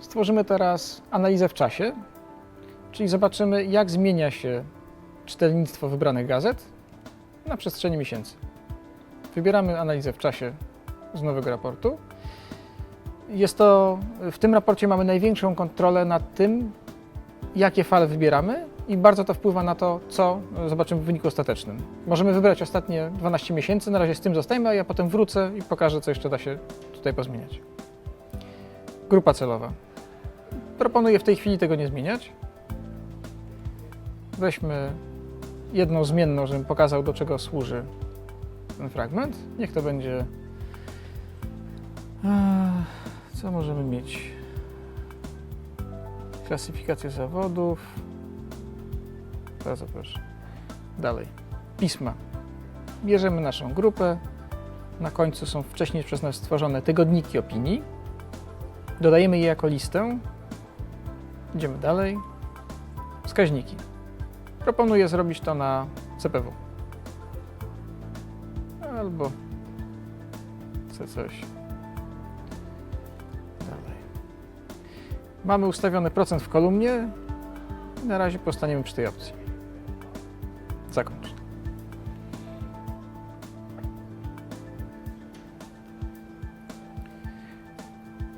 Stworzymy teraz analizę w czasie, czyli zobaczymy, jak zmienia się czytelnictwo wybranych gazet na przestrzeni miesięcy. Wybieramy analizę w czasie z nowego raportu. Jest to, w tym raporcie mamy największą kontrolę nad tym, jakie fale wybieramy i bardzo to wpływa na to, co zobaczymy w wyniku ostatecznym. Możemy wybrać ostatnie 12 miesięcy, na razie z tym zostajemy, a ja potem wrócę i pokażę, co jeszcze da się tutaj pozmieniać. Grupa celowa. Proponuję w tej chwili tego nie zmieniać. Weźmy jedną zmienną, żebym pokazał, do czego służy ten fragment. Niech to będzie. Co możemy mieć? Klasyfikację zawodów. Bardzo proszę. Dalej. Pisma. Bierzemy naszą grupę. Na końcu są wcześniej przez nas stworzone tygodniki opinii. Dodajemy je jako listę. Idziemy dalej. Wskaźniki. Proponuję zrobić to na CPW. Albo C coś. Dalej. Mamy ustawiony procent w kolumnie. Na razie postaniemy przy tej opcji. Zakończ.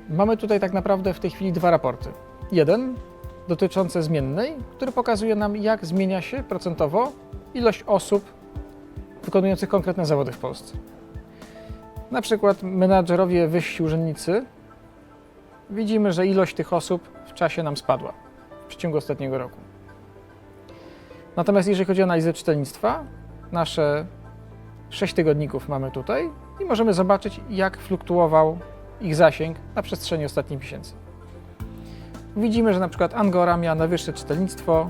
Mamy tutaj tak naprawdę w tej chwili dwa raporty. Jeden dotyczący zmiennej, który pokazuje nam, jak zmienia się procentowo ilość osób wykonujących konkretne zawody w Polsce. Na przykład menadżerowie wyżsi urzędnicy. Widzimy, że ilość tych osób w czasie nam spadła w przeciągu ostatniego roku. Natomiast jeżeli chodzi o analizę czytelnictwa, nasze 6 tygodników mamy tutaj i możemy zobaczyć, jak fluktuował ich zasięg na przestrzeni ostatnich miesięcy. Widzimy, że na przykład Angora miała najwyższe czytelnictwo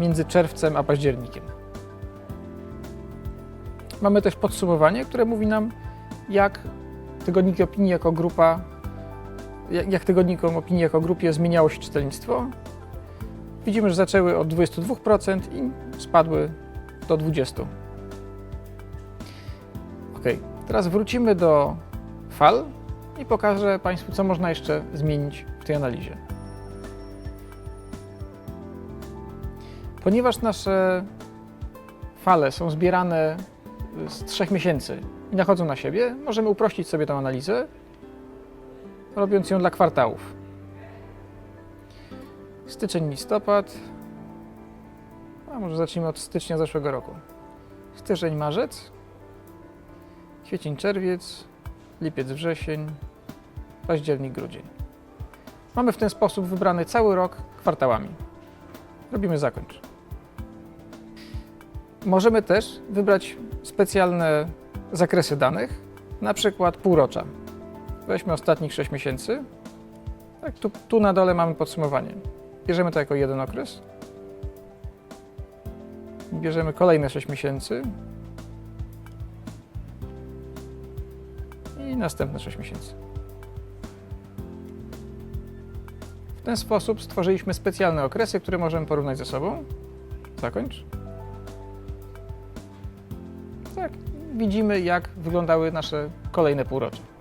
między czerwcem a październikiem. Mamy też podsumowanie, które mówi nam, jak tygodniki opinii jako grupa, jak, tygodnikom opinii jako grupie zmieniało się czytelnictwo. Widzimy, że zaczęły od 22% i spadły do 20%. Ok, teraz wrócimy do fal i pokażę Państwu, co można jeszcze zmienić w tej analizie. Ponieważ nasze fale są zbierane z trzech miesięcy i nachodzą na siebie, możemy uprościć sobie tę analizę, robiąc ją dla kwartałów. Styczeń, listopad, a może zacznijmy od stycznia zeszłego roku. Styczeń, marzec, kwiecień, czerwiec, lipiec, wrzesień, październik, grudzień. Mamy w ten sposób wybrany cały rok kwartałami. Robimy zakończ. Możemy też wybrać specjalne zakresy danych, na przykład półrocza. Weźmy ostatnich 6 miesięcy. Tak, tu, tu na dole mamy podsumowanie. Bierzemy to jako jeden okres. Bierzemy kolejne 6 miesięcy. I następne 6 miesięcy. W ten sposób stworzyliśmy specjalne okresy, które możemy porównać ze sobą. Zakończ. Tak, widzimy jak wyglądały nasze kolejne półrocza.